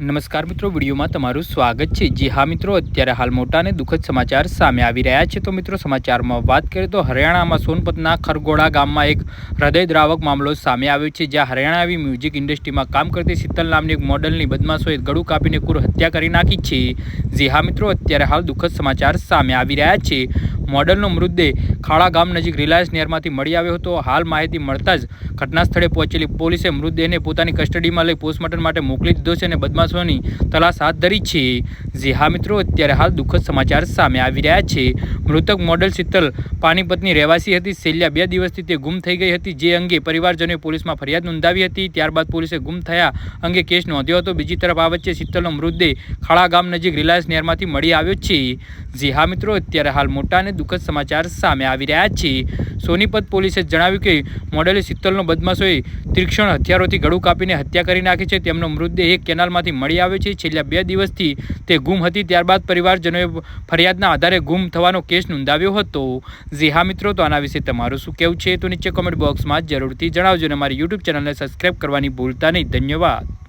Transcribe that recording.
નમસ્કાર મિત્રો, વિડીયોમાં તમારું સ્વાગત છે. જી હા મિત્રો, અત્યારે હાલ મોટા અને દુઃખદ સમાચાર સામે આવી રહ્યા છે. તો મિત્રો, સમાચારમાં વાત કરીએ તો હરિયાણામાં સોનપતના ખરગોડા ગામમાં એક હૃદયદ્રાવક મામલો સામે આવ્યો છે, જ્યાં હરિયાણાવી મ્યુઝિક ઇન્ડસ્ટ્રીમાં કામ કરતી શીતલ નામની એક મોડલની બદમાશોએ ગળું કાપીને કુર હત્યા કરી નાખી છે. જી હા મિત્રો, અત્યારે હાલ દુઃખદ સમાચાર સામે આવી રહ્યા છે. મોડલનો મૃતદેહ ખાડા ગામ નજીક રિલાયન્સ નેરમાંથી મળી આવ્યો હતો. હાલ માહિતી મળતા જ ઘટના સ્થળે પહોંચેલી પોલીસે મૃતદેહને પોતાની કસ્ટડીમાં લઈ પોસ્ટમોર્ટમ માટે મોકલી દીધો છે અને બદમાશોની તલાશ હાથ ધરી છે. જી હા મિત્રો, અત્યારે હાલ દુઃખદ સમાચાર સામે આવી રહ્યા છે. મૃતક મોડલ શીતલ પાણીપતની રહેવાસી હતી. છેલ્લા બે દિવસથી તે ગુમ થઈ ગઈ હતી, જે અંગે પરિવારજનોએ પોલીસમાં ફરિયાદ નોંધાવી હતી. ત્યારબાદ પોલીસે ગુમ થયા અંગે કેસ નોંધ્યો હતો. બીજી તરફ આ વચ્ચે શીતલનો મૃતદેહ ખાળા ગામ નજીક રિલાયન્સ નહેરમાંથી મળી આવ્યો છે. જી હા મિત્રો, અત્યારે હાલ મોટા અને દુઃખદ સમાચાર સામે આવી રહ્યા છે. સોનીપત પોલીસે જણાવ્યું કે, મોડેલ શીતલનો બદમાશોએ તીક્ષ્ણ હથિયારોથી ગળું કાપીને હત્યા કરી નાખી છે. તેમનો મૃતદેહ એક કેનાલમાંથી મળી આવ્યો છે. છેલ્લા બે દિવસથી તે ગુમ હતી, ત્યારબાદ પરિવારજનોએ ફરિયાદના આધારે ગુમ થવાનો કેસ નોંધાવ્યો હતો. જી હા મિત્રો, તો આના વિશે તમારું શું કહેવું છે? તો નીચે કોમેન્ટ બોક્સમાં જરૂરથી જણાવજો અને મારી યુટ્યુબ ચેનલને સબસ્ક્રાઈબ કરવાની ભૂલતા નહીં. ધન્યવાદ.